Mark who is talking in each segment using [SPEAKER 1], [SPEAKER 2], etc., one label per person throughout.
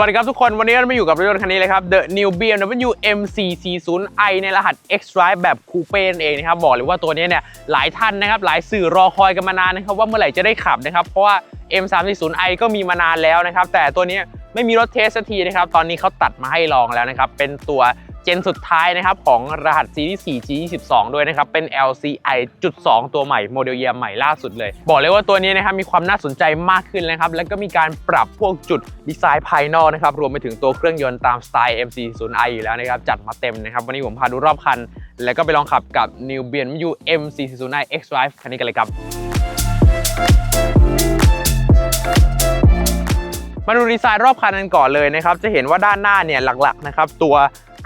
[SPEAKER 1] วัสดีครับทุกคนวันนี้เรามาอยู่กับรถยนต์คันนี้เลยครับ The New BMW M440i ในรหัส X Drive แบบคูเป้นั่นเองนะครับบอกเลยว่าตัวนี้เนี่ยหลายท่านนะครับหลายสื่อรอคอยกันมานานนะครับว่าเมื่อไหร่จะได้ขับนะครับเพราะว่า M340i ก็มีมานานแล้วนะครับแต่ตัวนี้ไม่มีรถเทสสักทีนะครับตอนนี้เขาตัดมาให้ลองแล้วนะครับเป็นตัว เจนสุดท้ายนะครับของรหัสซีรีส์ 4 G22 ด้วยนะครับ เป็น LCI จุด2ตัวใหม่โมเดลเยียร์ใหม่ล่าสุดเลย บอกเลยว่าตัวนี้นะครับมีความน่าสนใจมากขึ้นนะครับ แล้วก็มีการปรับพวกจุดดีไซน์ภายนอกนะครับ รวมไปถึงตัวเครื่องยนต์ตามสไตล์ M40i อยู่แล้วนะครับ จัดมาเต็มนะครับ วันนี้ผมพาดูรอบคัน แล้วก็ไปลองขับกับ New BMW M440i X Drive คันนี้กันเลยครับมาดูดีไซน์รอบคันกันก่อนเลยนะครับ จะเห็นว่าด้านหน้าเนี่ยหลักๆนะครับตัว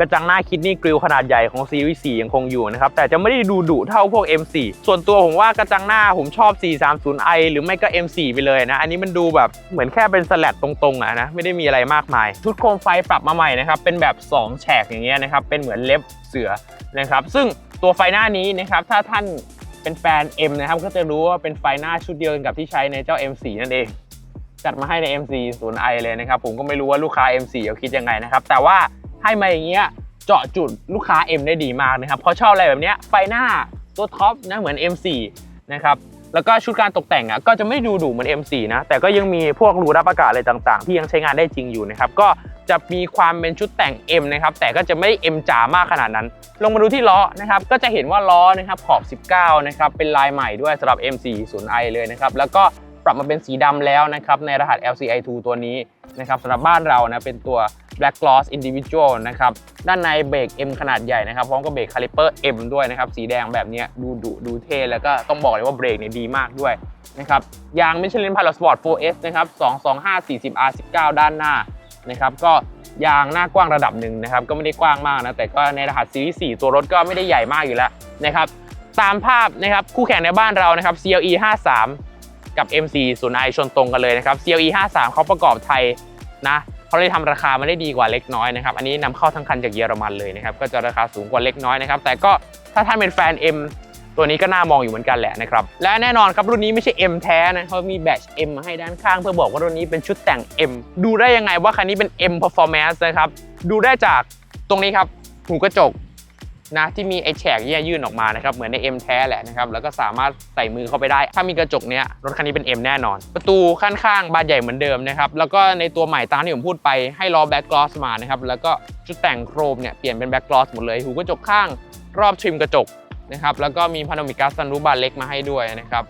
[SPEAKER 1] กระจังหน้าคิดนี่กริลขนาดใหญ่ของซีรีส์4ยังคงอยู่นะครับ แต่จะไม่ได้ดูดุเท่าพวก M4 ส่วนตัวผมว่ากระจังหน้าผมชอบ 430i หรือไม่ก็ M4 ไปเลยนะ อันนี้มันดูแบบเหมือนแค่เป็นสลัดตรงๆอะนะ ไม่ได้มีอะไรมากมาย ชุดโคมไฟปรับมาใหม่นะครับ เป็นแบบ 2 แฉกอย่างเงี้ยนะครับ เป็นเหมือนเล็บเสือนะครับ ซึ่งตัวไฟหน้านี้นะครับ ถ้าท่านเป็นแฟน M นะครับ ก็จะรู้ว่าเป็นไฟหน้าชุดเดียวกันกับที่ใช้ในเจ้า M4 นั่นเอง จัดมาให้ใน MC 0 i เลยนะครับ ผมก็ไม่รู้ว่าลูกค้า MC เขาคิดยังไงนะครับ แต่ว่า ให้มาอย่างเงี้ยเจาะจุดลูกค้า M ได้ดีมากนะครับเพราะชอบอะไรแบบเนี้ยไฟหน้าตัวท็อปนะเหมือน M4 นะครับแล้วก็ชุดการตกแต่งอะก็จะไม่ดูดุเหมือน M4 นะแต่ก็ยังมีพวกรูรับอากาศอะไรต่างๆ ที่ยังใช้งานได้จริงอยู่นะครับก็จะมีความเป็นชุดแต่ง M นะครับแต่ก็จะไม่ M จ๋ามากขนาดนั้น ลงมาดูที่ล้อนะครับก็จะเห็นว่าล้อนะครับขอบ 19 นะครับเป็นลายใหม่ด้วยสำหรับ M40i เลยนะครับแล้วก็ ปรับมาเป็นสีดำแล้วนะครับในรหัส LCI2 ตัวนี้นะครับสำหรับบ้านเรานะเป็นตัว Black Gloss Individual นะครับด้านในเบรก M ขนาดใหญ่นะครับพร้อมกับเบรกคาลิเปอร์ M ด้วยนะครับสีแดงแบบนี้ดูดุดูเท่แล้วก็ต้องบอกเลยว่าเบรกเนี่ยดีมากด้วยนะครับยาง Michelin Pilot Sport 4S นะครับ225 40 R19 ด้านหน้านะครับก็ยางหน้ากว้างระดับหนึ่งนะครับก็ไม่ได้กว้างมากนะแต่ก็ในรหัสซีรีส์4ตัวรถก็ไม่ได้ใหญ่มากอยู่แล้วนะครับตามภาพนะครับคู่แข่งในบ้านเรานะครับ CLE 53 กับ MC 0 i ชนตรงกันเลยนะครับ CLE 53เขาประกอบไทยนะเขาเลยทำราคามาได้ดีกว่าเล็กน้อยนะครับ อันนี้นำเข้าทั้งคันจากเยอรมันเลยนะครับ ก็จะราคาสูงกว่าเล็กน้อยนะครับ แต่ก็ถ้าท่านเป็นแฟน M ตัวนี้ก็น่ามองอยู่เหมือนกันแหละนะครับ และแน่นอนครับรุ่นนี้ไม่ใช่ M แท้นะเขามีแบต M มาให้ด้านข้างเพื่อบอกว่ารุ่นนี้เป็นชุดแต่ง M ดูได้ยังไงว่าคันนี้เป็น M Performance นะครับ ดูได้จากตรงนี้ครับหูกระจก นะที่มีไอ้แฉกเยี่ยยื่นออกมานะครับเหมือนใน M แท้แหละนะครับแล้วก็สามารถใส่มือเข้าไปได้ ถ้ามีกระจกเนี้ยรถคันนี้เป็น M แน่นอน ประตูข้างข้างบานใหญ่เหมือนเดิมนะครับแล้วก็ในตัวใหม่ตามที่ผมพูดไปให้ล้อแบ็กกลอสมานะครับแล้วก็ชุดแต่งโครมเนี่ยเปลี่ยนเป็นแบ็กกลอสหมดเลยหูกระจกข้างรอบทริมกระจกนะครับแล้วก็มีพาโนมิกัสซันรูบานเล็กมาให้ด้วยนะครับ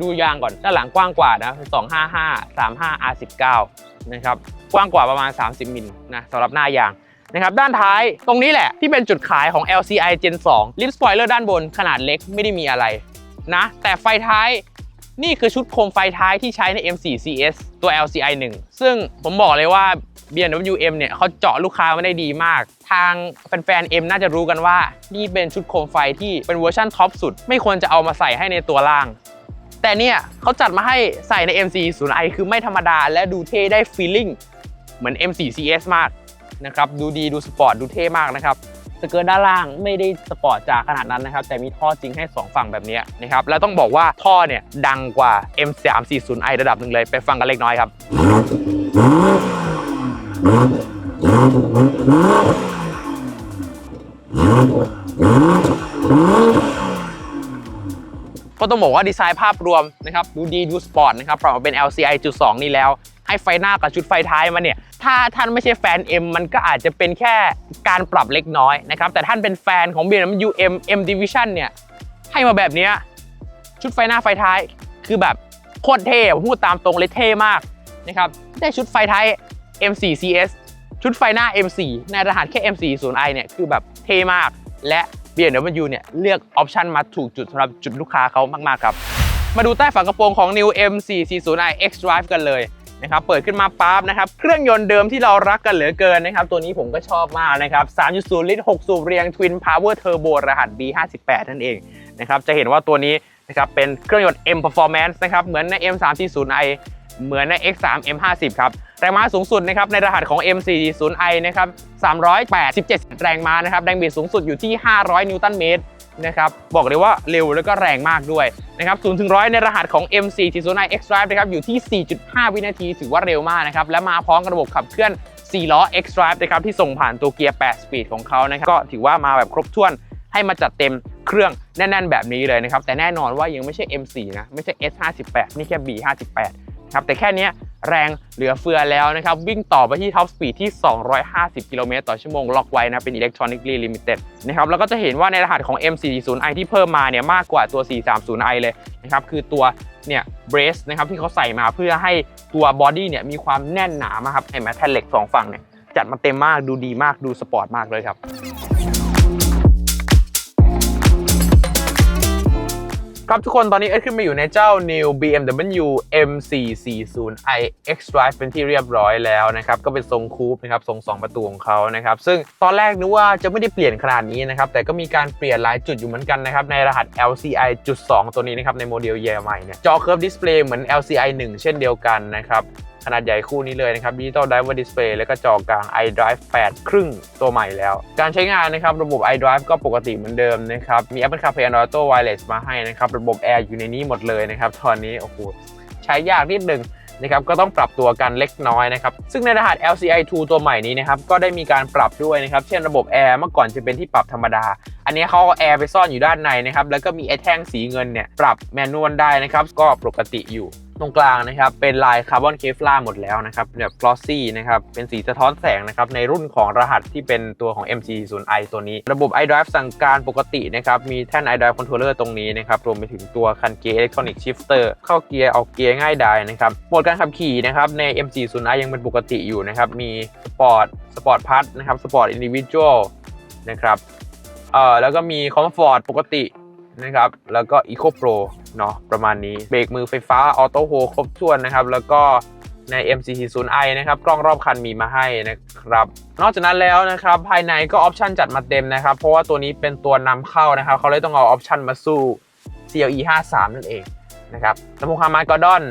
[SPEAKER 1] ดูยางก่อนด้านหลังกว้างกว่านะ255 35 R19 นะครับกว้างกว่าประมาณ 30มิลนะสำหรับหน้ายาง นะครับด้านท้ายตรงนี้แหละที่เป็นจุดขายของ LCI Gen 2 ลิปสปอยเลอร์ด้านบนขนาดเล็กไม่ได้มีอะไรนะแต่ไฟท้ายนี่คือชุดโคมไฟท้ายที่ใช้ใน M4 CS ตัว LCI 1 ซึ่งผมบอกเลยว่า BMW M เนี่ยเขาเจาะลูกค้ามาได้ดีมาก ทางแฟนๆ M น่าจะรู้กันว่า นี่เป็นชุดโคมไฟที่เป็นเวอร์ชันท็อปสุด ไม่ควรจะเอามาใส่ให้ในตัวล่าง แต่เนี่ยเขาจัดมาให้ใส่ใน M4 0i คือไม่ธรรมดา และดูเท่ได้ฟีลลิ่งเหมือน M4 CS มาก นะครับดูดีดูสปอร์ตดูเท่มากนะครับสเกิร์ตด้านล่างไม่ได้สปอร์ตจ๋าขนาดนั้นนะครับแต่มีท่อจริงให้ 2 ฝั่งแบบนี้นะครับแล้วต้องบอกว่าท่อเนี่ยดังกว่า M340i ระดับหนึ่งเลยไปฟังกันเล็กน้อยครับ ก็ต้องบอกว่าดีไซน์ภาพรวมนะครับดูดีดูสปอร์ตนะครับปรับมาเป็น LCI จุด2นี่แล้ว ให้ไฟหน้ากับชุดไฟท้ายมาเนี่ยถ้าท่านไม่ใช่แฟน M มันก็อาจจะเป็นแค่การปรับเล็กน้อยนะครับแต่ท่านเป็นแฟนของ BMW M M Division เนี่ยให้มาแบบนี้ชุดไฟหน้าไฟท้ายคือแบบโคตรเท่ผมพูดตามตรงเลยเท่มากนะครับได้ชุดไฟท้าย M4 CS ชุดไฟหน้า M4 ในรหัสแค่ M40i เนี่ยคือแบบเท่มากและ BMW เนี่ยเลือกออปชันมาถูกจุดสำหรับจุดลูกค้าเขามาก ๆ ครับ มาดูใต้ฝากระโปรงของ New M440i X Drive กันเลย นะครับเปิดขึ้นมาปั๊บนะครับเครื่องยนต์เดิมที่เรารักกันเหลือเกินนะครับตัวนี้ผมก็ชอบมากนะครับ3.0 ลิตร 6 สูบเรียง Twin Power Turbo รหัส B58 นั่นเองนะครับจะเห็นว่าตัวนี้นะครับเป็นเครื่องยนต์ M Performance นะครับเหมือนใน M340i เหมือนใน X3 M50 ครับ รงม้าสูงสุดนะครับในรหัสของ M440i นะครับ387 แรงม้านะครับแรงบิดสูงสุดอยู่ที่ 500 นิวตันเมตรนะครับบอกเลยว่าเร็วแล้วก็แรงมากด้วยนะครับ0ถึง100 ในรหัสของ M440i X Drive นะครับอยู่ที่ 4.5 วินาทีถือว่าเร็วมากนะครับและมาพร้อมกับระบบขับเคลื่อน 4 ล้อ X Drive นะครับที่ส่งผ่านตัวเกียร์ 8 สปีดของเขานะครับก็ถือว่ามาแบบครบถ้วนให้มาจัดเต็มเครื่องแน่น ๆ แบบนี้เลยนะครับแต่แน่นอนว่ายังไม่ใช่ M4 นะไม่ใช่ S58 นี่แค่ B58 ครับแต่แค่นี้แรงเหลือเฟือแล้วนะครับวิ่งต่อไปที่ท็อปสปีดที่ 250 กิโลเมตรต่อชั่วโมงล็อกไว้นะเป็น Electronically Limited นะครับแล้วก็จะเห็นว่าในรหัสของ M440i ที่เพิ่มมาเนี่ยมากกว่าตัว 430i เลยนะครับคือตัวเนี่ยเบรสนะครับที่เขาใส่มาเพื่อให้ตัวบอดี้เนี่ยมีความแน่นหนามากครับเห็นไหมแท่นเหล็กสองฝั่งเนี่ยจัดมาเต็มมากดูดีมากดูสปอร์ตมากเลยครับ ครับทุกคนตอนนี้เอ็ดขึ้นมาอยู่ในเจ้า New BMW M440i X Drive เป็นที่เรียบร้อยแล้วนะครับ ก็เป็นทรงคูปนะครับ ทรง 2 ประตูของเขานะครับ ซึ่งตอนแรกนึกว่าจะไม่ได้เปลี่ยนขนาดนี้นะครับ แต่ก็มีการเปลี่ยนหลายจุดอยู่เหมือนกันนะครับ ในรหัส LCI จุด2ตัวนี้นะครับ ในโมเดลเยอรใหม่เนี่ยจอเคิร์ฟดิสเพลย์เหมือน LCI 1 เช่นเดียวกันนะครับ ขนาดใหญ่คู่นี้เลยนะครับ Digital Driver Display แล้วก็จอกลาง iDrive 8 ครึ่งตัวใหม่แล้ว การใช้งานนะครับระบบ iDrive ก็ปกติเหมือนเดิมนะครับ มี Apple CarPlay Android Auto Wireless มาให้นะครับ ระบบ Air อยู่ในนี้หมดเลยนะครับ ตอนนี้โอ้โหใช้ยากนิดหนึ่งนะครับก็ต้องปรับตัวกันเล็กน้อยนะครับ ซึ่งในรหัส LCI 2 ตัวใหม่นี้นะครับ ก็ได้มีการปรับด้วยนะครับ เช่นระบบ Air เมื่อก่อนจะเป็นที่ปรับธรรมดา อันนี้เขาแอร์ไปซ่อนอยู่ด้านในนะครับ แล้วก็มีไอแท่งสีเงินเนี่ย ปรับแมนนวลได้นะครับ ก็ปกติอยู่ ตรงกลางนะครับเป็นลายคาร์บอนเคฟลาหมดแล้วนะครับแบบกลอสซี่นะครับเป็นสีสะท้อนแสงนะครับในรุ่นของรหัสที่เป็นตัวของ MC0i ตัวนี้ ระบบ iDrive สั่งการปกตินะครับมีแท่น iDrive controller ตรงนี้นะครับรวมไปถึงตัวคันเกียร์ electronic shifter เข้าเกียร์ออกเกียร์ง่ายดายนะครับโหมดการขับขี่นะครับใน MC0i ยังเป็นปกติอยู่นะครับมีสปอร์ตสปอร์ตพัทนะครับสปอร์ตอินดิวิชวลนะครับเอ่อแล้วก็มีคอมฟอร์ตปกตินะครับแล้วก็ Eco Pro เนาะประมาณนี้เบรกมือไฟฟ้าออโต้โฮครบถ้วนนะครับแล้วก็ใน MC40i นะครับกล้องรอบคันมีมาให้นะครับ นอกจากนั้นแล้วนะครับ ภายในก็ออปชันจัดมาเต็มนะครับ เพราะว่าตัวนี้เป็นตัวนำเข้านะครับ เขาเลยต้องเอาออปชันมาสู้ CLE 53นั่นเองนะครับลำโพงคาร์มากอร์ดอน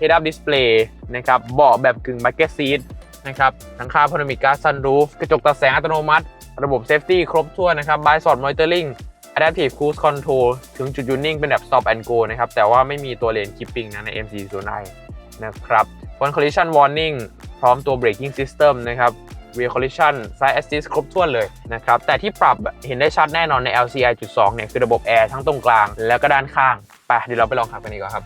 [SPEAKER 1] Head Up Display นะครับเบาะแบบกึ่ง Bucket Seat นะครับหลังคาพาโนมิก a ซันรูฟกระจกตัดแสงอัตโนมัติ ระบบเซฟตี้ครบถ้วนนะครับ Blind Spot Monitoring Adaptive Cruise Control ถึงจุดยูนิ่งเป็นแบบ Stop and Go นะครับ แต่ว่าไม่มีตัวเลนคิปปิ้งนะใน MC09 นะครับ Front Collision Warning พร้อมตัว Braking System นะครับ Rear Collision Side Assist ครบถ้วนเลยนะครับ แต่ที่ปรับเห็นได้ชัดแน่นอนใน LCI 2 เนี่ยคือระบบแอร์ทั้งตรงกลาง แล้วก็ด้านข้าง ไปเดี๋ยวเราไปลองขับกันดีกว่าครับ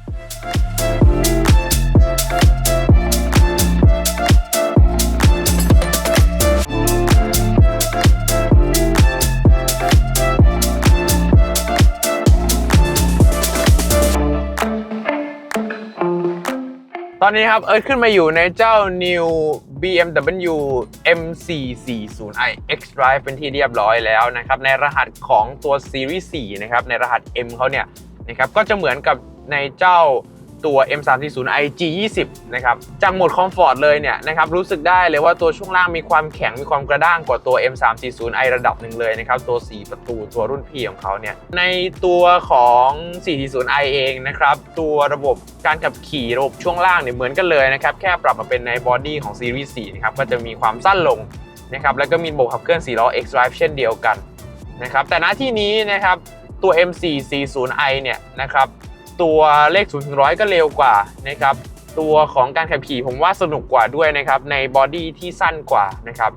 [SPEAKER 1] ตอนนี้ครับเอิร์ธขึ้นมาอยู่ในเจ้า New BMW M440i X Drive เป็นที่เรียบร้อยแล้วนะครับในรหัสของตัว Series 4 นะครับในรหัส M เขาเนี่ยนะครับก็จะเหมือนกับในเจ้า ตัว M340i G20 นะครับจากโหมดคอมฟอร์ตเลยเนี่ยนะครับรู้สึกได้เลยว่าตัวช่วงล่างมีความแข็งมีความกระด้างกว่าตัว M340i ระดับหนึ่งเลยนะครับตัว 4 ประตูตัวรุ่นพี่ของเขาเนี่ยในตัวของ 440i เองนะครับตัวระบบการขับขี่ระบบช่วงล่างเนี่ยเหมือนกันเลยนะครับแค่ปรับมาเป็นในบอดี้ของ Series 4นะครับก็จะมีความสั้นลงนะครับแล้วก็มีระบบขับเคลื่อน4ล้อ X Drive เช่นเดียวกันนะครับแต่ณที่นี้นะครับตัว M440i เนี่ยนะครับ ตัวเลข0ถึง100ก็เร็วกว่านะครับตัวของการขับขี่ผมว่าสนุกกว่าด้วยนะครับในบอดี้ที่สั้นกว่านะครับ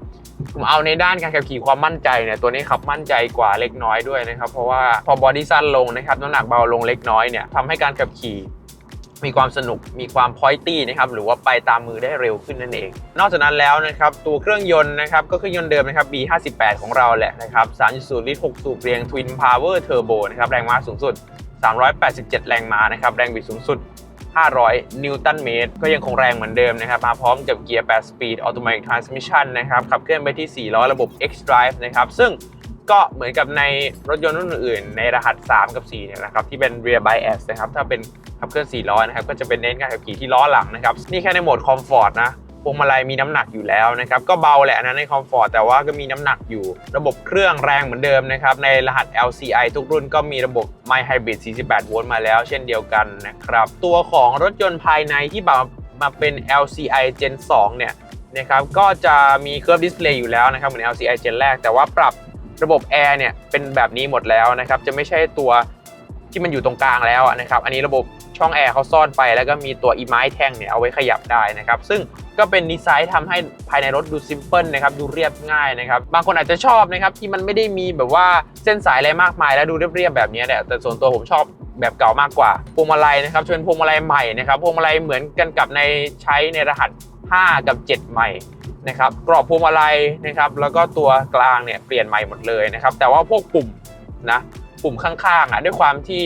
[SPEAKER 1] ผมเอาในด้านการขับขี่ความมั่นใจเนี่ยตัวนี้ขับมั่นใจกว่าเล็กน้อยด้วยนะครับเพราะว่าพอบอดี้สั้นลงนะครับน้ำหนักเบาลงเล็กน้อยเนี่ยทำให้การขับขี่มีความสนุกมีความพอยตี้นะครับหรือว่าไปตามมือได้เร็วขึ้นนั่นเอง นอกจากนั้นแล้วนะครับตัวเครื่องยนต์นะครับก็เครื่องยนต์เดิมนะครับ B58 ของเราแหละนะครับ3.0ลิตร6สูบเรียง Twin Power Turbo นะครับแรงม้าสูงสุด 387 แรงม้านะครับ แรงบิดสูงสุด 500 นิวตันเมตร ก็ยังคงแรงเหมือนเดิมนะครับ มาพร้อมกับเกียร์8 Speed Automatic Transmission นะครับ ขับเคลื่อนไปที่ 4 ล้อระบบ X Drive นะครับ ซึ่งก็เหมือนกับในรถยนต์รุ่นอื่นในรหัส 3 กับ4เนี่ยนะครับ ที่เป็น rear bias นะครับ ถ้าเป็นขับเคลื่อน 4 ล้อนะครับ ก็จะเป็นเน้นการขับขี่ที่ล้อหลังนะครับ นี่แค่ในโหมดคอมฟอร์ตนะ พวงมาลัยมีน้ำหนักอยู่แล้วนะครับก็เบาแหละนะในคอมฟอร์ตแต่ว่าก็มีน้ำหนักอยู่ ระบบเครื่องแรงเหมือนเดิมนะครับในรหัส LCI ทุกรุ่นก็มีระบบ My Hybrid 48 โวลต์มาแล้วเช่นเดียวกันนะครับตัวของรถยนต์ภายในที่แบบมาเป็น LCI Gen 2 เนี่ยนะครับก็จะมี Curve Display อยู่แล้วนะครับเหมือน LCI Gen แรก แต่ว่าปรับระบบแอร์เนี่ยเป็นแบบนี้หมดแล้วนะครับจะไม่ใช่ตัว ที่มันอยู่ตรงกลางแล้วนะครับอันนี้ระบบช่องแอร์เขาซ่อนไป แล้วก็มีตัวอีไม้แท่งเนี่ยเอาไว้ขยับได้นะครับซึ่งก็เป็นดีไซน์ทำให้ภายในรถดูซิมเพิลนะครับดูเรียบง่ายนะครับบางคนอาจจะชอบนะครับที่มันไม่ได้มีแบบว่าเส้นสายอะไรมากมาย แล้วดูเรียบๆแบบนี้แหละแต่ส่วนตัวผมชอบแบบเก่ามากกว่าพวงมาลัยนะครับจะเป็นพวงมาลัยใหม่นะครับพวงมาลัยเหมือนกันกับในใช้ในรหัส 5 กับ 7 ใหม่นะครับกรอบพวงมาลัยนะครับแล้วก็ตัวกลางเนี่ยเปลี่ยนใหม่หมดเลยนะครับแต่ว่าพวกปุ่มนะ ปุ่มข้างๆอะด้วยความที่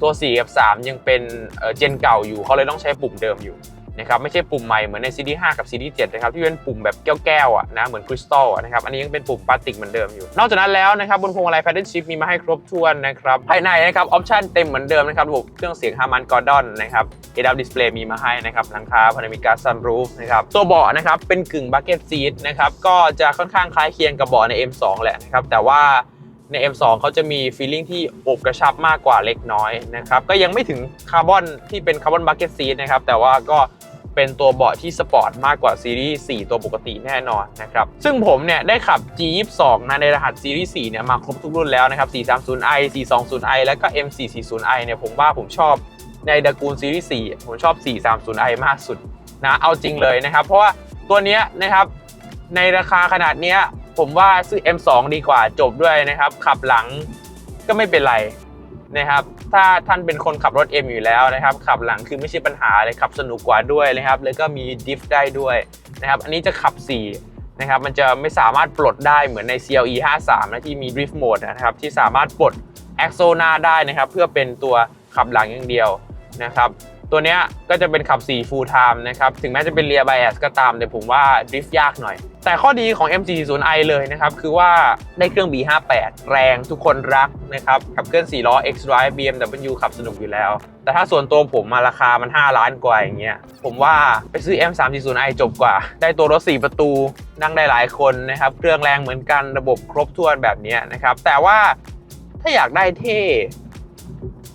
[SPEAKER 1] ตัว4กับ3 ยังเป็นเอ่อเจนเก่าอยู่เขาเลยต้องใช้ปุ่มเดิมอยู่นะครับไม่ใช่ปุ่มใหม่เหมือนใน CD 5กับ CD 7นะครับที่เป็นปุ่มแบบแก้วๆอะนะเหมือนคริสตัลนะครับอันนี้ยังเป็นปุ่มพลาสติกเหมือนเดิมอยู่ นอกจากนั้นแล้วนะครับบนพวงมาลัย Pattern Shift มีมาให้ครบถ้วนนะครับภายในนะครับออปชันเต็มเหมือนเดิมนะครับระบบเครื่องเสียง Harman Kardon นะครับ ADAS Display มีมาให้นะครับหลังคา Panoramic Sunroof นะครับตัวเบาะนะครับเป็นกึ่ง bucket seat นะครับก็จะค่อนข้างคล้ายเคียงกับเบาะใน M2 แหละนะครับแต่ว่า ใน M2 เขาจะมี feeling ที่อบกระชับมากกว่าเล็กน้อยนะครับ ก็ยังไม่ถึงคาร์บอนที่เป็นคาร์บอนบั c เก็ตซีนะครับ แต่ว่าก็เป็นตัวเบาะที่สปอร์ตมากกว่าซีรีส์ 4 ตัวปกติแน่นอนนะครับ ซึ่งผมเนี่ยได้ขับ G22 นะในรหัสซีรีส์ 4 เนี่ยมาครบทุกรุ่นแล้วนะครับ 430i 420i แล้วก็ M440i เนี่ยผมว่าผมชอบในตระกูลซีรีส์ 4 ผมชอบ 430i มากสุดนะ เอาจริงเลยนะครับ เพราะว่าตัวเนี้ยนะครับในราคาขนาดเนี้ย ผมว่าซื้อ M2 ดีกว่าจบด้วยนะครับ ขับหลังก็ไม่เป็นไรนะครับ ถ้าท่านเป็นคนขับรถ M อยู่แล้วนะครับ ขับหลังคือไม่ใช่ปัญหาเลยขับสนุกกว่าด้วยนะครับ แล้วก็มีดิฟได้ด้วยนะครับ อันนี้จะขับ 4 นะครับ มันจะไม่สามารถปลดได้เหมือนใน CLE 53นะที่มี Drift Mode นะครับ ที่สามารถปลด a x o หน้าได้นะครับ เพื่อเป็นตัวขับหลังอย่างเดียวนะครับ ตัวเนี้ยก็จะเป็นขับ 4 full time นะครับ ถึงแม้จะเป็น rear bias ก็ตาม แต่ผมว่าดริฟต์ยากหน่อย แต่ข้อดีของ M440i เลยนะครับ คือว่าได้เครื่อง B58 แรงทุกคนรักนะครับ ขับเคลื่อน 4 ล้อ X-Drive BMW ขับสนุกอยู่แล้ว แต่ถ้าส่วนตัวผมมาราคามัน 5 ล้านกว่าอย่างเงี้ย ผมว่าไปซื้อ M340i จบกว่า ได้ตัวรถ 4 ประตู นั่งได้หลายคนนะครับ เครื่องแรงเหมือนกัน ระบบครบถ้วนแบบนี้นะครับ แต่ว่าถ้าอยากได้เท่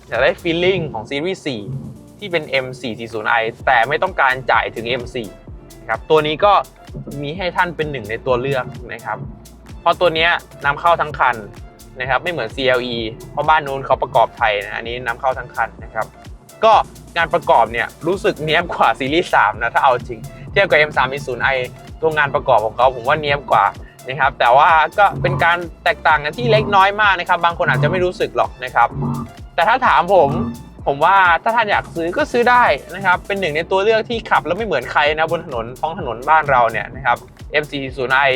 [SPEAKER 1] อยากได้ feeling ของซีรีส์4 ที่เป็น M440i แต่ไม่ต้องการจ่ายถึง M4 นะครับตัวนี้ก็มีให้ท่านเป็นหนึ่งในตัวเลือกนะครับเพราะตัวนี้นำเข้าทั้งคันนะครับไม่เหมือน CLE เพราะบ้านนู้นเขาประกอบไทยนะอันนี้นำเข้าทั้งคันนะครับก็งานประกอบเนี่ยรู้สึกเนี้ยบกว่าซีรีส์3นะถ้าเอาจริงเทียบกับ M340i ตัวงานประกอบของเขาผมว่าเนี้ยบกว่านะครับแต่ว่าก็เป็นการแตกต่างกันที่เล็กน้อยมากนะครับ บางคนอาจจะไม่รู้สึกหรอกนะครับ แต่ถ้าถามผม ผมว่าถ้าท่านอยากซื้อก็ซื้อได้นะครับ เป็นหนึ่งในตัวเลือกที่ขับแล้วไม่เหมือนใครนะบนถนนท้องถนนบ้านเราเนี่ยนะครับ M40i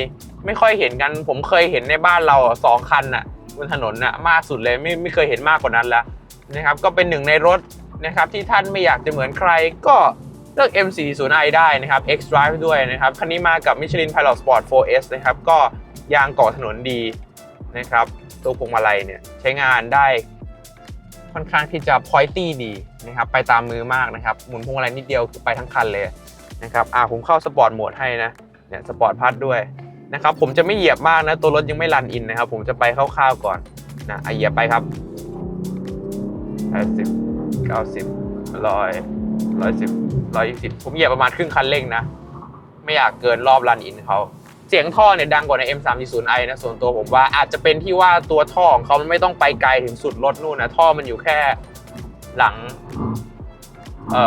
[SPEAKER 1] ไม่ค่อยเห็นกัน ผมเคยเห็นในบ้านเราสองคันน่ะบนถนนน่ะมากสุดเลยไม่ไม่เคยเห็นมากกว่านั้นแล้วนะครับ ก็เป็นหนึ่งในรถนะครับที่ท่านไม่อยากจะเหมือนใครก็เลือก M440i ได้นะครับ X Drive ด้วยนะครับ คันนี้มากับ Michelin Pilot Sport 4S นะครับ ก็ยางเกาะถนนดีนะครับ ตัวพวงมาลัยเนี่ยใช้งานได้ ค่อนข้างที่จะพอยตี้ดีนะครับไปตามมือมากนะครับหมุนพวงมาลัยนิดเดียวคือไปทั้งคันเลยนะครับอ่าผมเข้าสปอร์ตโหมดให้นะเนี่ยสปอร์ตพัดด้วยนะครับผมจะไม่เหยียบมากนะตัวรถยังไม่รันอินนะครับ ผมจะไปคร่าวๆก่อนนะอะเหยียบไปครับ80 90 100 110 120 ผมเหยียบประมาณครึ่งคันเร่งนะ ไม่อยากเกินรอบรันอินเขา เสียงท่อเนี่ยดังกว่าใน M340i นะส่วนตัวผมว่าอาจจะเป็นที่ว่าตัวท่อของเขามันไม่ต้องไปไกลถึงสุดรถนู่นนะท่อมันอยู่แค่หลัง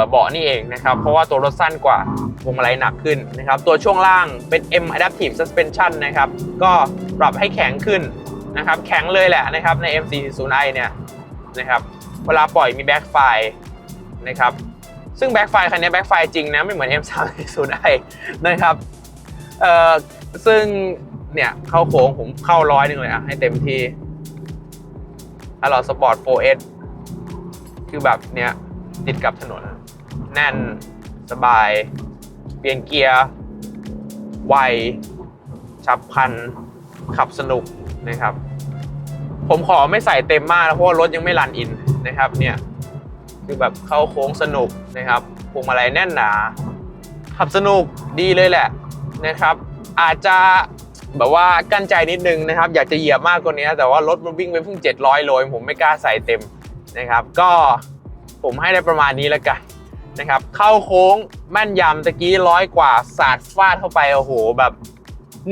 [SPEAKER 1] เบาะนี่เองนะครับเพราะว่าตัวรถสั้นกว่าพวงมาลัยหนักขึ้นนะครับตัวช่วงล่างเป็น M Adaptive Suspension นะครับก็ปรับให้แข็งขึ้นนะครับแข็งเลยแหละนะครับใน M440i เนี่ยนะครับเวลาปล่อยมีแบ็คไฟนะครับซึ่งแบ็คไฟคันนี้แบ็คไฟจริงนะไม่เหมือน M340i นะครับเอ่อ ซึ่งเนี่ยเข้าโค้งผมเข้าร้อยหนึ่งเลยอะ ให้เต็มที่ถ้าเราสปอร์ต 4S คือแบบเนี้ยติดกับถนน แน่นสบาย เปลี่ยนเกียร์ ไว ฉับพัน ขับสนุกนะครับ ผมขอไม่ใส่เต็มมากนะเพราะว่ารถยังไม่รันอินนะครับเนี่ยคือแบบเข้าโค้งสนุกนะครับพวงมาลัยแน่นหนา ขับสนุกดีเลยแหละนะครับ อาจจะแบบว่ากั้นใจนิดนึงนะครับ อยากจะเหยียบมากกว่านี้ แต่ว่ารถมันวิ่งไปเพิ่ง 700 โลเองผมไม่กล้าใส่เต็มนะครับ ก็ผมให้ได้ประมาณนี้แล้วกันนะครับ เข้าโค้งแม่นยำตะกี้ร้อยกว่าสาดฟาดเข้าไปโอ้โหแบบ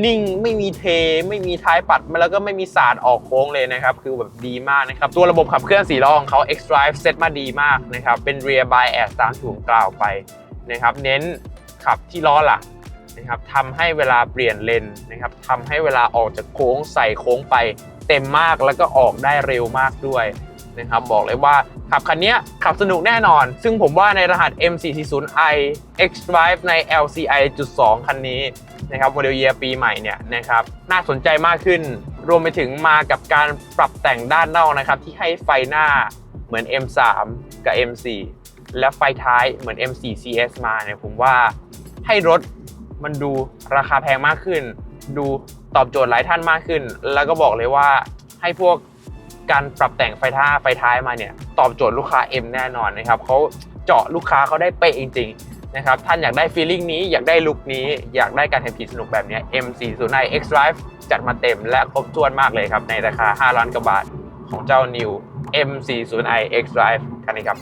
[SPEAKER 1] นิ่งไม่มีเทไม่มีท้ายปัดแล้วก็ไม่มีสาดออกโค้งเลยนะครับ คือแบบดีมากนะครับ ตัวระบบขับเคลื่อน4ล้อของเขา X Drive เซตมาดีมากนะครับ เป็น Rear Bias ตามที่ผมกล่าวไปนะครับ เน้นขับที่ล้อหลัก นะครับทำให้เวลาเปลี่ยนเลนนะครับทำให้เวลาออกจากโค้งใส่โค้งไปเต็มมากแล้วก็ออกได้เร็วมากด้วยนะครับบอกเลยว่าขับคันนี้ขับสนุกแน่นอน ซึ่งผมว่าในรหัส M440i X Drive ใน LCI 2 คันนี้นะครับโมเดลเยียปีใหม่เนี่ยนะครับน่าสนใจมากขึ้น รวมไปถึงมากับการปรับแต่งด้านนอกนะครับ ที่ให้ไฟหน้าเหมือน M3 กับ M4 และไฟท้ายเหมือน M4 CS มาเนี่ยผมว่าให้รถ มันดูราคาแพงมากขึ้น ดูตอบโจทย์หลายท่านมากขึ้น แล้วก็บอกเลยว่าให้พวกการปรับแต่งไฟท้าไฟท้ายมาเนี่ยตอบโจทย์ลูกค้า M แน่นอนนะครับเขาเจาะลูกค้าเขาได้เป๊ะจริงๆนะครับท่านอยากได้ฟีลลิ่งนี้อยากได้ลุคนี้อยากได้การขับขี่สนุกแบบนี้ M409 X Drive จัดมาเต็มและครบถ้วนมากเลยครับ ในราคา 5 ล้านกว่าบาทของเจ้า New M409 X Drive คันนี้ครับ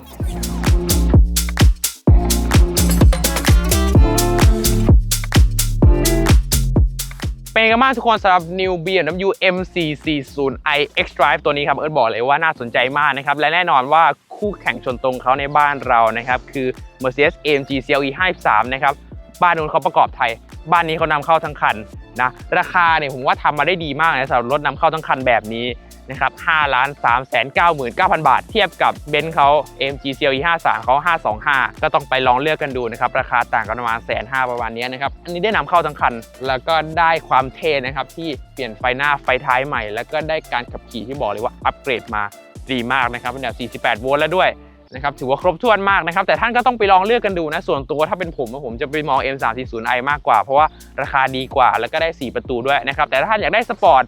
[SPEAKER 1] เป็นกันมากทุกคนสำหรับ New BMW M440i X Drive ตัวนี้ครับ เอิร์ดบอกเลยว่าน่าสนใจมากนะครับ และแน่นอนว่าคู่แข่งชนตรงเขาในบ้านเรานะครับ คือ Mercedes AMG CLE 53 นะครับ บ้านนู้นเขาประกอบไทย บ้านนี้เขานำเข้าทั้งคันนะราคาเนี่ยผมว่าทำมาได้ดีมากนะสำหรับรถนำเข้าทั้งคันแบบนี้นะครับ5ล้าน3แสน99,000บาท เทียบกับเบนซ์เขา M G CLE 53เขา525ก็ต้องไปลองเลือกกันดูนะครับ ราคาต่างกันประมาณแสนห้าประมาณนี้นะครับ อันนี้ได้นำเข้าทั้งคัน แล้วก็ได้ความเท่นะครับ ที่เปลี่ยนไฟหน้าไฟท้ายใหม่ แล้วก็ได้การขับขี่ที่บอกเลยว่าอัปเกรดมาดีมากนะครับเป็นแบบ48 โวลต์แล้วด้วย นะครับถือว่าครบถ้วนมากนะครับแต่ท่านก็ต้องไปลองเลือกกันดูนะส่วนตัวถ้าเป็นผมผมจะไปมอง M340i มากกว่า เพราะว่าราคาดีกว่าแล้วก็ได้ 4 ประตูด้วยนะครับแต่ถ้าท่านอยากได้สปอร์ต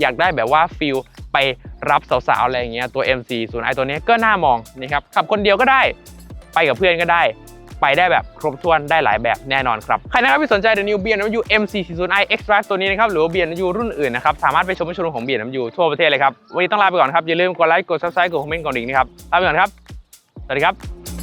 [SPEAKER 1] อยากได้แบบว่าฟิลไปรับสาวๆอะไรอย่างเงี้ยตัว M40i ตัวนี้ก็น่ามองนะครับขับคนเดียวก็ได้ไปกับเพื่อนก็ได้ไปได้แบบครบถ้วนได้หลายแบบแน่นอนครับ ใครนะครับที่สนใจ The New BMW M440i X Drive ตัวนี้นะครับ หรือว่า BMW รุ่นอื่นนะครับ สามารถไปชมชว์รูมของ BMW ทั่วประเทศเลยครับ วันนี้ต้องลาไปก่อนครับ อย่าลืมกดไลค์กด subscribe กดคอมเมนต์กดดิ่งนะครับ ลาไปก่อนครับ สวัสดีครับ